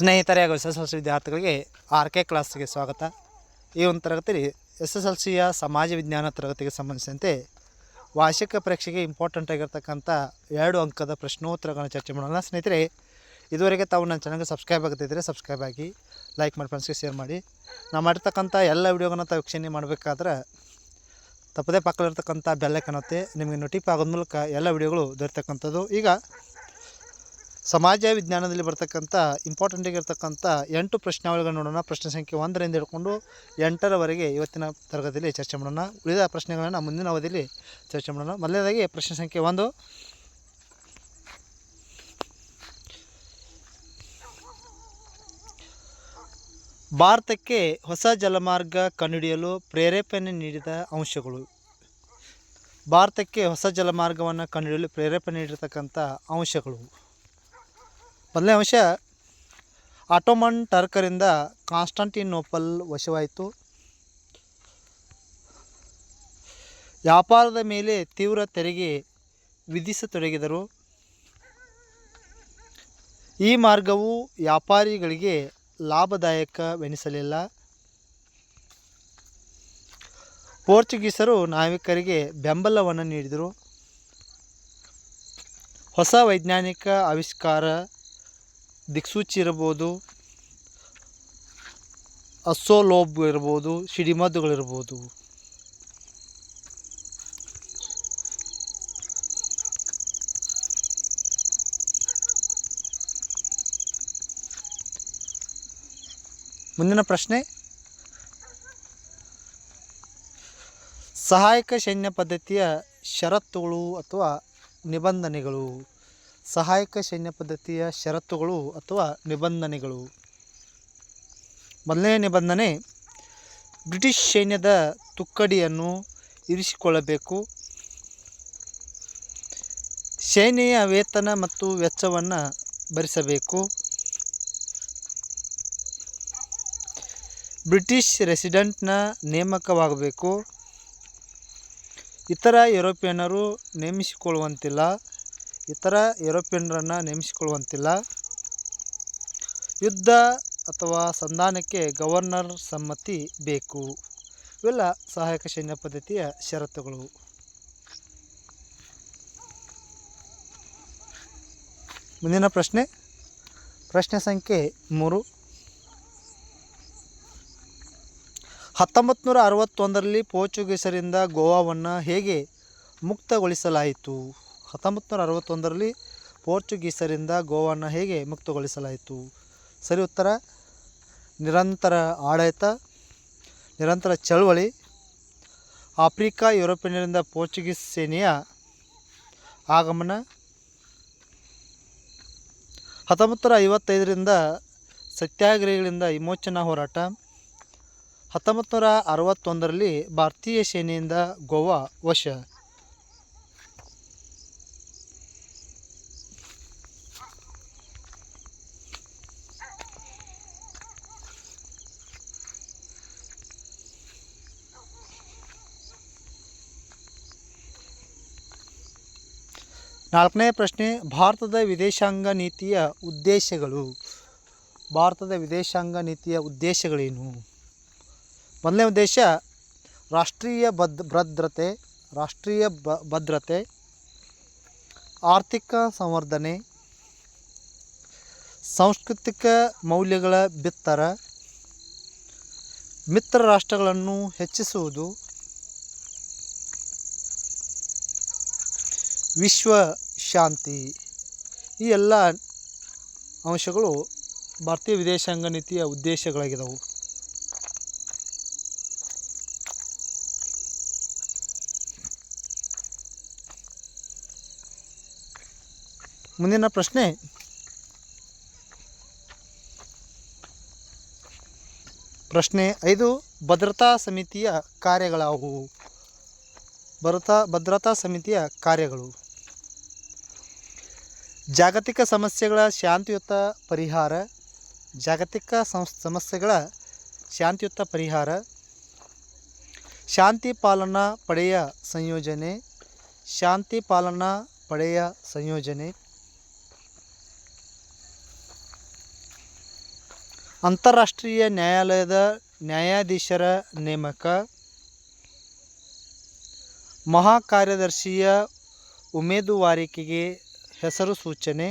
ಸ್ನೇಹಿತರೆ ಹಾಗೂ S S L C ವಿದ್ಯಾರ್ಥಿಗಳಿಗೆ ಆರ್ ಕೆ ಕ್ಲಾಸ್ಗೆ ಸ್ವಾಗತ. ಈ ಒಂದು ತರಗತಿಯಲ್ಲಿ ಎಸ್ ಎಸ್ ಎಲ್ ಸಿಯ ಸಮಾಜ ವಿಜ್ಞಾನ ತರಗತಿಗೆ ಸಂಬಂಧಿಸಿದಂತೆ ವಾರ್ಷಿಕ ಪರೀಕ್ಷೆಗೆ ಇಂಪಾರ್ಟೆಂಟ್ ಆಗಿರ್ತಕ್ಕಂಥ ಎರಡು ಅಂಕದ ಪ್ರಶ್ನೋತ್ತರಗಳನ್ನು ಚರ್ಚೆ ಮಾಡೋಣ. ಸ್ನೇಹಿತರೆ, ಇದುವರೆಗೆ ತಾವು ನನ್ನ ಚಾನಲ್ಗೆ ಸಬ್ಸ್ಕ್ರೈಬ್ ಆಗದಿದ್ದರೆ ಸಬ್ಸ್ಕ್ರೈಬ್ ಆಗಿ ಲೈಕ್ ಮಾಡಿ ಫ್ರೆಂಡ್ಸ್ಗೆ ಶೇರ್ ಮಾಡಿ. ನಾವು ಮಾಡಿರ್ತಕ್ಕಂಥ ಎಲ್ಲ ವೀಡಿಯೋಗಳನ್ನ ತಾವು ವೀಕ್ಷಣೆ ಮಾಡಬೇಕಾದ್ರೆ ತಪ್ಪದೇ ಪಕ್ಕದಲ್ಲಿರ್ತಕ್ಕಂಥ ಬೆಲ್ಲಕ್ಕನತ್ತೆ ನಿಮಗೆ ನೋಟಿಫೈ ಆಗೋದ ಮೂಲಕ ಎಲ್ಲ ವಿಡಿಯೋಗಳು ದೊರೆತಕ್ಕಂಥದ್ದು. ಈಗ ಸಮಾಜ ವಿಜ್ಞಾನದಲ್ಲಿ ಬರ್ತಕ್ಕಂಥ ಇಂಪಾರ್ಟೆಂಟ್ ಆಗಿರ್ತಕ್ಕಂಥ ಎಂಟು ಪ್ರಶ್ನಾವಳಿಗಳನ್ನು ನೋಡೋಣ. ಪ್ರಶ್ನೆ ಸಂಖ್ಯೆ ಒಂದರಿಂದ ಹಿಡ್ಕೊಂಡು ಎಂಟರವರೆಗೆ ಇವತ್ತಿನ ತರಗತಿಯಲ್ಲಿ ಚರ್ಚೆ ಮಾಡೋಣ. ಉಳಿದ ಪ್ರಶ್ನೆಗಳನ್ನು ಮುಂದಿನ ಅವಧಿಯಲ್ಲಿ ಚರ್ಚೆ ಮಾಡೋಣ. ಮೊದಲನೇದಾಗಿ ಪ್ರಶ್ನೆ ಸಂಖ್ಯೆ ಒಂದು. ಭಾರತಕ್ಕೆ ಹೊಸ ಜಲಮಾರ್ಗ ಕಂಡುಹಿಡಿಯಲು ಪ್ರೇರೇಪಣೆ ನೀಡಿದ ಅಂಶಗಳು. ಭಾರತಕ್ಕೆ ಹೊಸ ಜಲಮಾರ್ಗವನ್ನು ಕಂಡುಹಿಡಿಯಲು ಪ್ರೇರೇಪಣೆ ನೀಡಿರ್ತಕ್ಕಂಥ ಅಂಶಗಳು. ಮೊದಲನೇ ಅಂಶ, ಆಟೋಮನ್ ಟರ್ಕರಿಂದ ಕಾನ್ಸ್ಟಾಂಟಿನೋಪಲ್ ವಶವಾಯಿತು. ವ್ಯಾಪಾರದ ಮೇಲೆ ತೀವ್ರ ತೆರಿಗೆ ವಿಧಿಸತೊಡಗಿದರು. ಈ ಮಾರ್ಗವು ವ್ಯಾಪಾರಿಗಳಿಗೆ ಲಾಭದಾಯಕವೆನಿಸಲಿಲ್ಲ. ಪೋರ್ಚುಗೀಸರು ನಾವಿಕರಿಗೆ ಬೆಂಬಲವನ್ನು ನೀಡಿದರು. ಹೊಸ ವೈಜ್ಞಾನಿಕ ಆವಿಷ್ಕಾರ ದಿಕ್ಸೂಚಿ ಇರ್ಬೋದು ಅಸೋಲೋಬ್ ಇರ್ಬೋದು ಸಿಡಿಮದ್ದುಗಳಿರ್ಬೋದು ಮುಂದಿನ ಪ್ರಶ್ನೆ. ಸಹಾಯಕ ಸೈನ್ಯ ಪದ್ಧತಿಯ ಷರತ್ತುಗಳು ಅಥವಾ ನಿಬಂಧನೆಗಳು. ಸಹಾಯಕ ಸೈನ್ಯ ಪದ್ಧತಿಯ ಷರತ್ತುಗಳು ಅಥವಾ ನಿಬಂಧನೆಗಳು. ಮೊದಲನೇ ನಿಬಂಧನೆ, ಬ್ರಿಟಿಷ್ ಸೈನ್ಯದ ತುಕ್ಕಡಿಯನ್ನು ಇರಿಸಿಕೊಳ್ಳಬೇಕು. ಸೇನೆಯ ವೇತನ ಮತ್ತು ವೆಚ್ಚವನ್ನು ಭರಿಸಬೇಕು. ಬ್ರಿಟಿಷ್ ರೆಸಿಡೆಂಟ್ನ ನೇಮಕವಾಗಬೇಕು. ಇತರ ಯುರೋಪಿಯನ್ನರು ನೇಮಿಸಿಕೊಳ್ಳುವಂತಿಲ್ಲ. ಇತರ ಯುರೋಪಿಯನ್ನರನ್ನು ನೇಮಿಸಿಕೊಳ್ಳುವಂತಿಲ್ಲ. ಯುದ್ಧ ಅಥವಾ ಸಂಧಾನಕ್ಕೆ ಗವರ್ನರ್ ಸಮ್ಮತಿ ಬೇಕು. ಇವೆಲ್ಲ ಸಹಾಯಕ ಸೈನ್ಯ ಪದ್ಧತಿಯ ಷರತ್ತುಗಳು. ಮುಂದಿನ ಪ್ರಶ್ನೆ. ಪ್ರಶ್ನೆ ಸಂಖ್ಯೆ ಮೂರು. ಹತ್ತೊಂಬತ್ತು ನೂರ ಅರವತ್ತೊಂದರಲ್ಲಿ ಪೋರ್ಚುಗೀಸರಿಂದ ಗೋವಾವನ್ನು ಹೇಗೆ ಮುಕ್ತಗೊಳಿಸಲಾಯಿತು? ಹತ್ತೊಂಬತ್ತು ನೂರ ಅರವತ್ತೊಂದರಲ್ಲಿ ಪೋರ್ಚುಗೀಸರಿಂದ ಗೋವಾವನ್ನು ಹೇಗೆ ಮುಕ್ತಗೊಳಿಸಲಾಯಿತು? ಸರಿ, ಉತ್ತರ. ನಿರಂತರ ಆಡಳಿತ, ನಿರಂತರ ಚಳವಳಿ. ಆಫ್ರಿಕಾ ಯುರೋಪಿಯನ್ನರಿಂದ ಪೋರ್ಚುಗೀಸ್ ಸೇನೆಯ ಆಗಮನ. ಹತ್ತೊಂಬತ್ತು ನೂರ ಐವತ್ತೈದರಿಂದ ಸತ್ಯಾಗ್ರಹಿಗಳಿಂದ ವಿಮೋಚನಾ ಹೋರಾಟ. ಹತ್ತೊಂಬತ್ತು ನೂರ ಅರವತ್ತೊಂದರಲ್ಲಿ ಭಾರತೀಯ ಸೇನೆಯಿಂದ ಗೋವಾ ವಶ. ನಾಲ್ಕನೇ ಪ್ರಶ್ನೆ, ಭಾರತದ ವಿದೇಶಾಂಗ ನೀತಿಯ ಉದ್ದೇಶಗಳು. ಭಾರತದ ವಿದೇಶಾಂಗ ನೀತಿಯ ಉದ್ದೇಶಗಳೇನು? ಮೊದಲನೇ ಉದ್ದೇಶ, ರಾಷ್ಟ್ರೀಯ ಭದ್ರತೆ, ರಾಷ್ಟ್ರೀಯ ಬ ಭದ್ರತೆ, ಆರ್ಥಿಕ ಸಂವರ್ಧನೆ, ಸಾಂಸ್ಕೃತಿಕ ಮೌಲ್ಯಗಳ ಬಿತ್ತರ, ಮಿತ್ರ ರಾಷ್ಟ್ರಗಳನ್ನು ಹೆಚ್ಚಿಸುವುದು ವಿಶ್ವ ಶಾಂತಿ. ಈ ಎಲ್ಲ ಅಂಶಗಳು ಭಾರತೀಯ ವಿದೇಶಾಂಗ ನೀತಿಯ ಉದ್ದೇಶಗಳಾಗಿದ್ದವು ಮುಂದಿನ ಪ್ರಶ್ನೆ. ಪ್ರಶ್ನೆ ಐದು, ಭದ್ರತಾ ಸಮಿತಿಯ ಕಾರ್ಯಗಳಾವುವು? ಭದ್ರತಾ ಭದ್ರತಾ ಸಮಿತಿಯ ಕಾರ್ಯಗಳು. ಜಾಗತಿಕ ಸಮಸ್ಯೆಗಳ ಶಾಂತಿಯುತ ಪರಿಹಾರ, ಜಾಗತಿಕ ಸಮಸ್ಯೆಗಳ ಶಾಂತಿಯುತ ಪರಿಹಾರ, ಶಾಂತಿ ಪಾಲನಾ ಪಡೆಯ ಸಂಯೋಜನೆ, ಶಾಂತಿ ಪಾಲನಾ ಪಡೆಯ ಸಂಯೋಜನೆ. ಅಂತಾರಾಷ್ಟ್ರೀಯ ನ್ಯಾಯಾಲಯದ ನ್ಯಾಯಾಧೀಶರ ನೇಮಕ, ಮಹಾಕಾರ್ಯದರ್ಶಿಯ ಉಮೇದುವಾರಿಕೆಗೆ ಹೆಸರು ಸೂಚನೆ.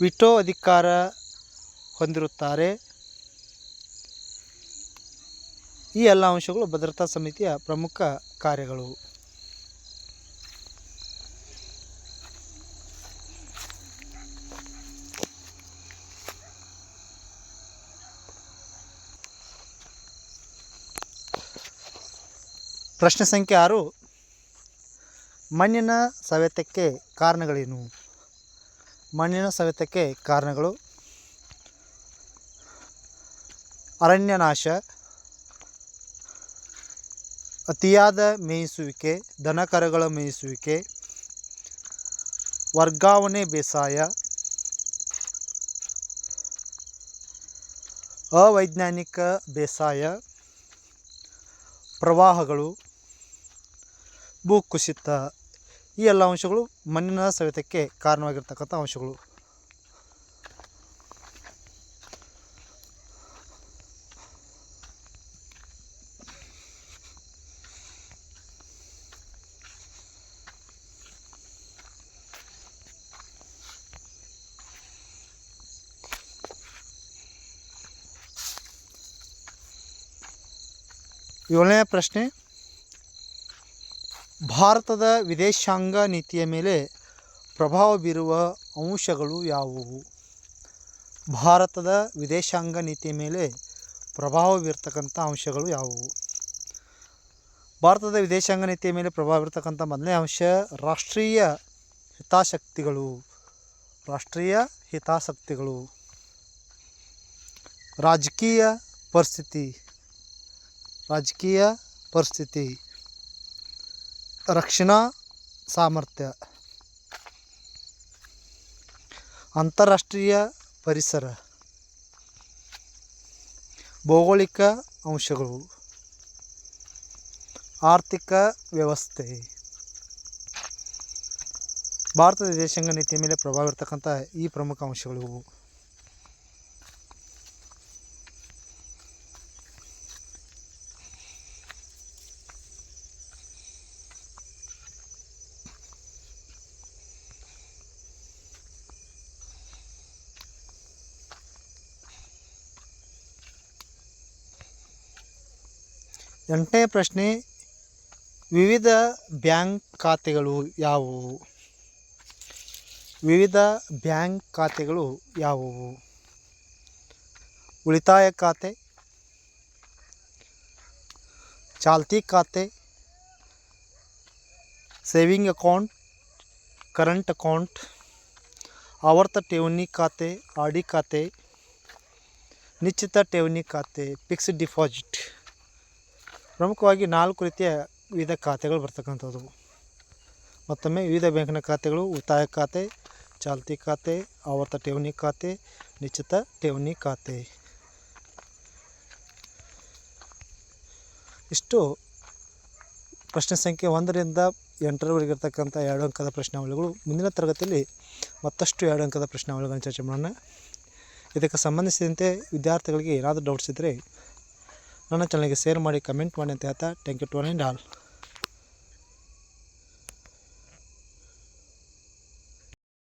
ವಿಟೋ ಅಧಿಕಾರ ಹೊಂದಿರುತ್ತಾರೆ. ಈ ಎಲ್ಲ ಅಂಶಗಳು ಭದ್ರತಾ ಸಮಿತಿಯ ಪ್ರಮುಖ ಕಾರ್ಯಗಳು. ಪ್ರಶ್ನೆ ಸಂಖ್ಯೆ ಆರು ಮಣ್ಣಿನ ಸವೆತಕ್ಕೆ ಕಾರಣಗಳೇನು? ಮಣ್ಣಿನ ಸವೆತಕ್ಕೆ ಕಾರಣಗಳು? ಅರಣ್ಯನಾಶ, ಅತಿಯಾದ ಮೇಯಿಸುವಿಕೆ, ದನಕರಗಳ ಮೇಯಿಸುವಿಕೆ, ವರ್ಗಾವಣೆ ಬೇಸಾಯ, ಅವೈಜ್ಞಾನಿಕ ಬೇಸಾಯ, ಪ್ರವಾಹಗಳು, ಭೂಕುಸಿತ. ಈ ಎಲ್ಲ ಅಂಶಗಳು ಮಣ್ಣಿನ ಸವೆತಕ್ಕೆ ಕಾರಣವಾಗಿರ್ತಕ್ಕಂಥ ಅಂಶಗಳು. ಏಳನೇ ಪ್ರಶ್ನೆ ಭಾರತದ ವಿದೇಶಾಂಗ ನೀತಿಯ ಮೇಲೆ ಪ್ರಭಾವ ಬೀರುವ ಅಂಶಗಳು ಯಾವುವು? ಭಾರತದ ವಿದೇಶಾಂಗ ನೀತಿಯ ಮೇಲೆ ಪ್ರಭಾವ ಬೀರ್ತಕ್ಕಂಥ ಅಂಶಗಳು ಯಾವುವು? ಭಾರತದ ವಿದೇಶಾಂಗ ನೀತಿಯ ಮೇಲೆ ಪ್ರಭಾವ ಬೀರ್ತಕ್ಕಂಥ ಮೊದಲನೇ ಅಂಶ ರಾಷ್ಟ್ರೀಯ ಹಿತಾಸಕ್ತಿಗಳು. ರಾಷ್ಟ್ರೀಯ ಹಿತಾಸಕ್ತಿಗಳು. ರಾಜಕೀಯ ಪರಿಸ್ಥಿತಿ. ರಾಜಕೀಯ ಪರಿಸ್ಥಿತಿ. ರಕ್ಷಣಾ ಸಾಮರ್ಥ್ಯ. ಅಂತಾರಾಷ್ಟ್ರೀಯ ಪರಿಸರ. ಭೌಗೋಳಿಕ ಅಂಶಗಳು. ಆರ್ಥಿಕ ವ್ಯವಸ್ಥೆ. ಭಾರತದ ವಿದೇಶಾಂಗ ನೀತಿಯ ಮೇಲೆ ಪ್ರಭಾವ ಇರ್ತಕ್ಕಂಥ ಈ ಪ್ರಮುಖ ಅಂಶಗಳು ಎಂಟನೇ ಪ್ರಶ್ನೆ, ವಿವಿಧ ಬ್ಯಾಂಕ್ ಖಾತೆಗಳು ಯಾವುವು? ವಿವಿಧ ಬ್ಯಾಂಕ್ ಖಾತೆಗಳು ಯಾವುವು? ಉಳಿತಾಯ ಖಾತೆ, ಚಾಲ್ತಿ ಖಾತೆ, ಸೇವಿಂಗ್ ಅಕೌಂಟ್, ಕರೆಂಟ್ ಅಕೌಂಟ್, ಆವರ್ತ ಠೇವಣಿ ಖಾತೆ, ಆರ್ ಡಿ ಖಾತೆ, ನಿಶ್ಚಿತ ಠೇವಣಿ ಖಾತೆ, ಫಿಕ್ಸ್ಡ್ ಡಿಪಾಸಿಟ್. ಪ್ರಮುಖವಾಗಿ ನಾಲ್ಕು ರೀತಿಯ ವಿವಿಧ ಖಾತೆಗಳು ಬರ್ತಕ್ಕಂಥದ್ದು. ಮತ್ತೊಮ್ಮೆ ವಿವಿಧ ಬ್ಯಾಂಕಿನ ಖಾತೆಗಳು, ಉಳಿತಾಯ ಖಾತೆ, ಚಾಲ್ತಿ ಖಾತೆ ಆವರ್ತ ಠೇವಣಿ ಖಾತೆ, ನಿಶ್ಚಿತ ಠೇವಣಿ ಖಾತೆ. ಇಷ್ಟು ಪ್ರಶ್ನೆ ಸಂಖ್ಯೆ ಒಂದರಿಂದ ಎಂಟರವರೆಗೆ ಇರತಕ್ಕಂಥ ಎರಡು ಅಂಕದ ಪ್ರಶ್ನಾವಳಿಗಳು. ಮುಂದಿನ ತರಗತಿಯಲ್ಲಿ ಮತ್ತಷ್ಟು ಎರಡು ಅಂಕದ ಪ್ರಶ್ನಾವಳಿಗಳನ್ನು ಚರ್ಚೆ ಮಾಡೋಣ. ಇದಕ್ಕೆ ಸಂಬಂಧಿಸಿದಂತೆ ವಿದ್ಯಾರ್ಥಿಗಳಿಗೆ ಏನಾದರೂ ಡೌಟ್ಸ್ ಇದ್ದರೆ ನನ್ನ ಚಾನಲ್ಗೆ ಶೇರ್ ಮಾಡಿ ಕಮೆಂಟ್ ಮಾಡಿ ಅಂತ ಹೇಳ್ತಾ ಥ್ಯಾಂಕ್ ಯು ಟು ಆಲ್